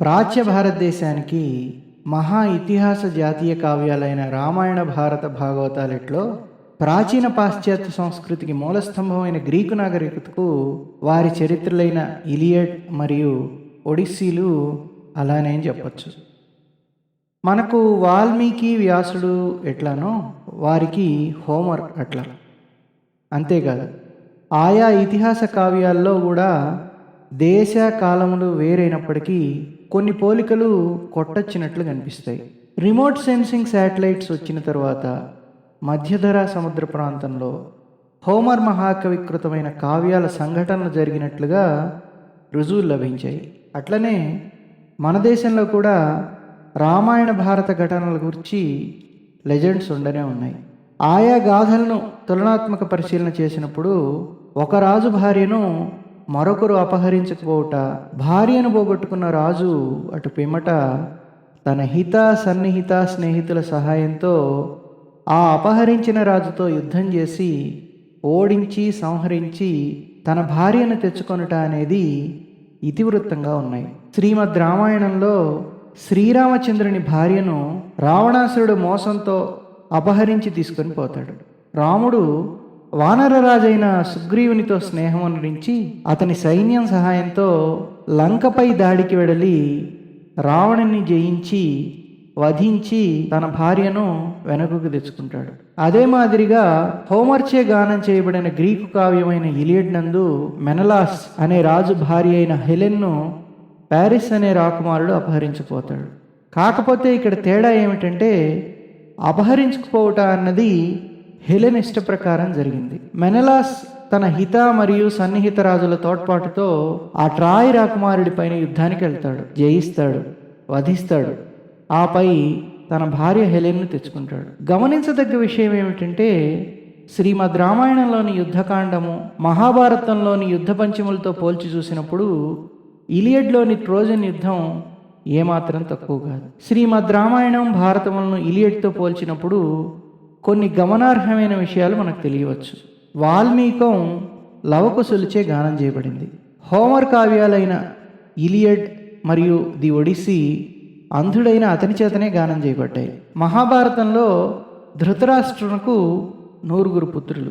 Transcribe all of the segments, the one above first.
ప్రాచ్య భారతదేశానికి మహా ఇతిహాస జాతీయ కావ్యాలైన రామాయణ భారత భాగవతాలెట్లో ప్రాచీన పాశ్చాత్య సంస్కృతికి మూలస్తంభమైన గ్రీకు నాగరికతకు వారి చరిత్రలైన ఇలియట్ మరియు ఒడిస్సీలు అలానే చెప్పచ్చు. మనకు వాల్మీకి వ్యాసుడు ఎట్లానో వారికి హోమర్ అట్లా. అంతేకాదు ఆయా ఇతిహాస కావ్యాల్లో కూడా దేశ కాలములు వేరైనప్పటికీ కొన్ని పోలికలు కొట్టొచ్చినట్లు కనిపిస్తాయి. రిమోట్ సెన్సింగ్ శాటిలైట్స్ వచ్చిన తర్వాత మధ్యధరా సముద్ర ప్రాంతంలో హోమర్ మహాకవికృతమైన కావ్యాల సంఘటనలు జరిగినట్లుగా రుజువులు లభించాయి. అట్లనే మన దేశంలో కూడా రామాయణ భారత ఘటనల గురించి లెజెండ్స్ ఉండనే ఉన్నాయి. ఆయా గాథలను తులనాత్మక పరిశీలన చేసినప్పుడు ఒక రాజు భార్యను మరొకరు అపహరించకపోవుట భార్యను పోగొట్టుకున్న రాజు అటు పిమ్మట తన హిత సన్నిహిత స్నేహితుల సహాయంతో ఆ అపహరించిన రాజుతో యుద్ధం చేసి ఓడించి సంహరించి తన భార్యను తెచ్చుకొనుట అనేది ఇతివృత్తంగా ఉన్నాయి. శ్రీమద్ రామాయణంలో శ్రీరామచంద్రుని భార్యను రావణాసురుడు మోసంతో అపహరించి తీసుకొని పోతాడు. రాముడు వానరరాజైన సుగ్రీవునితో స్నేహం అనురించి అతని సైన్యం సహాయంతో లంకపై దాడికి వెడలి రావణుని జయించి వధించి తన భార్యను వెనకకు తెచ్చుకుంటాడు. అదే మాదిరిగా హోమర్చే గానం చేయబడిన గ్రీకు కావ్యమైన ఇలియడ్ నందు మెనలాస్ అనే రాజు భార్య అయిన హెలెన్ను ప్యారిస్ అనే రాకుమారుడు అపహరించిపోతాడు. కాకపోతే ఇక్కడ తేడా ఏమిటంటే అపహరించుకుపోవట అన్నది హెలెన్ ఇష్ట ప్రకారం జరిగింది. మెనలాస్ తన హిత మరియు సన్నిహిత రాజుల తోడ్పాటుతో ఆ ట్రాయ్ రాకుమారుడి పైన యుద్ధానికి వెళ్తాడు. జయిస్తాడు వధిస్తాడు. ఆపై తన భార్య హెలెన్ను తెచ్చుకుంటాడు. గమనించదగ్గ విషయం ఏమిటంటే శ్రీమద్ రామాయణంలోని యుద్ధకాండము మహాభారతంలోని యుద్ధ పంచములతో పోల్చి చూసినప్పుడు ఇలియడ్లోని ట్రోజన్ యుద్ధం ఏమాత్రం తక్కువ కాదు. శ్రీమద్ రామాయణం భారతములను ఇలియడ్తో పోల్చినప్పుడు కొన్ని గమనార్హమైన విషయాలు మనకు తెలియవచ్చు. వాల్మీకం లవకుశులచే గానం చేయబడింది. హోమర్ కావ్యాలైన ఇలియడ్ మరియు ది ఒడిస్సీ అంధుడైన అతని చేతనే గానం చేయబడ్డాయి. మహాభారతంలో ధృతరాష్ట్రునకు నూరుగురు పుత్రులు.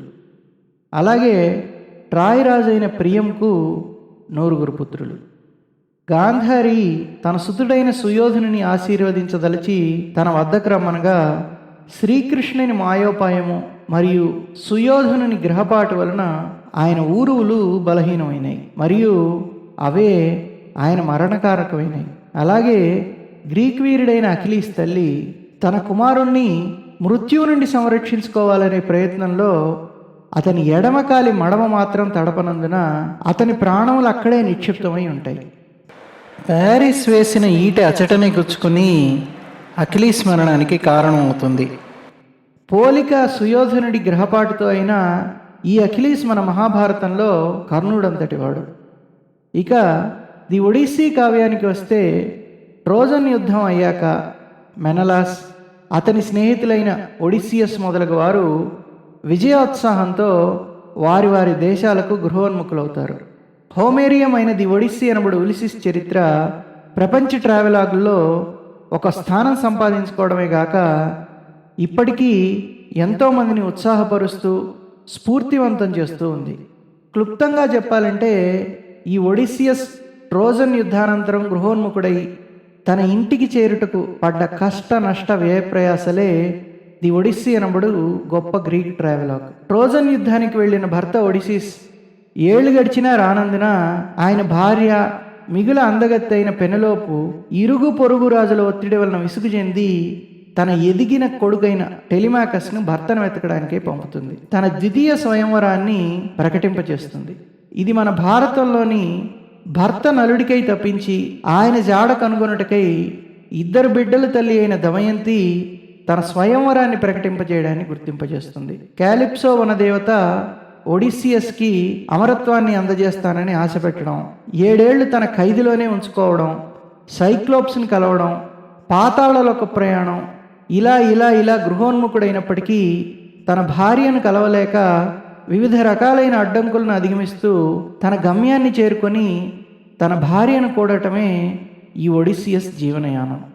అలాగే ట్రాయ్ రాజైన ప్రియంకు నూరుగురు పుత్రులు. గాంధారి తన సుతుడైన సుయోధనుని ఆశీర్వదించదలిచి తన వద్దకు రమ్మనగా శ్రీకృష్ణుని మాయోపాయము మరియు సుయోధనుని గ్రహపాటు వలన ఆయన ఊరువులు బలహీనమైనాయి మరియు అవే ఆయన మరణకారకమైనవి అలాగే గ్రీక్ వీరుడైన అఖిలీస్ తల్లి తన కుమారుణ్ణి మృత్యువు నుండి సంరక్షించుకోవాలనే ప్రయత్నంలో అతని ఎడమకాలి మడమ మాత్రం తడపనందున అతని ప్రాణములు అక్కడే నిక్షిప్తమై ఉంటాయి. ప్యారిస్ వేసిన ఈట అచటనే గుచ్చుకుని అఖిలీస్ మరణానికి కారణమవుతుంది. పోలిక సుయోధనుడి గ్రహపాటుతో అయినా ఈ అఖిలీస్ మన మహాభారతంలో కర్ణుడంతటి వాడు. ఇక ది ఒడిస్సీ కావ్యానికి వస్తే ట్రోజన్ యుద్ధం అయ్యాక మెనలాస్ అతని స్నేహితులైన ఒడిస్సియస్ మొదలగు వారు విజయోత్సాహంతో వారి వారి దేశాలకు గృహోన్ముఖులవుతారు. హోమేరియం అయిన ది ఒడిస్సీ అనబడు ఉలిసిస్ చరిత్ర ప్రపంచ ట్రావెలాగుల్లో ఒక స్థానం సంపాదించుకోవడమే గాక ఇప్పటికీ ఎంతోమందిని ఉత్సాహపరుస్తూ స్ఫూర్తివంతం చేస్తూ ఉంది. క్లుప్తంగా చెప్పాలంటే ఈ ఒడిసియస్ ట్రోజన్ యుద్ధానంతరం గృహోన్ముఖుడై తన ఇంటికి చేరుటకు పడ్డ కష్ట నష్ట వ్యయ ప్రయాసలే ది ఒడిస్సీ అనబడు గొప్ప గ్రీక్ ట్రావెలాగ్. ట్రోజన్ యుద్ధానికి వెళ్ళిన భర్త ఒడిసిస్ ఏళ్ళు గడిచినా రానందున ఆయన భార్య మిగుల అందగత్తైన పెనలోపు ఇరుగు పొరుగు రాజుల ఒత్తిడి వలన విసుగు చెంది తన ఎదిగిన కొడుకైన టెలిమాకస్ను భర్తను వెతకడానికే పంపుతుంది. తన ద్వితీయ స్వయంవరాన్ని ప్రకటింపచేస్తుంది ఇది మన భారతంలోని భర్త నలుడికై తప్పించి ఆయన జాడ కనుగొనుటకై ఇద్దరు బిడ్డల తల్లి అయిన దమయంతి తన స్వయంవరాన్ని ప్రకటింపజేయడాన్ని గుర్తింపజేస్తుంది. క్యాలిప్సో వనదేవత ఒడిసియస్కి అమరత్వాన్ని అందజేస్తానని ఆశ పెట్టడం ఏడేళ్ళు తన ఖైదులోనే ఉంచుకోవడం సైక్లోప్స్ని కలవడం పాతాళలోక ప్రయాణం ఇలా ఇలా ఇలా గృహోన్ముఖుడైనప్పటికీ తన భార్యను కలవలేక వివిధ రకాలైన అడ్డంకులను అధిగమిస్తూ తన గమ్యాన్ని చేరుకొని తన భార్యను కూడటమే ఈ ఒడిసియస్ జీవనయానం.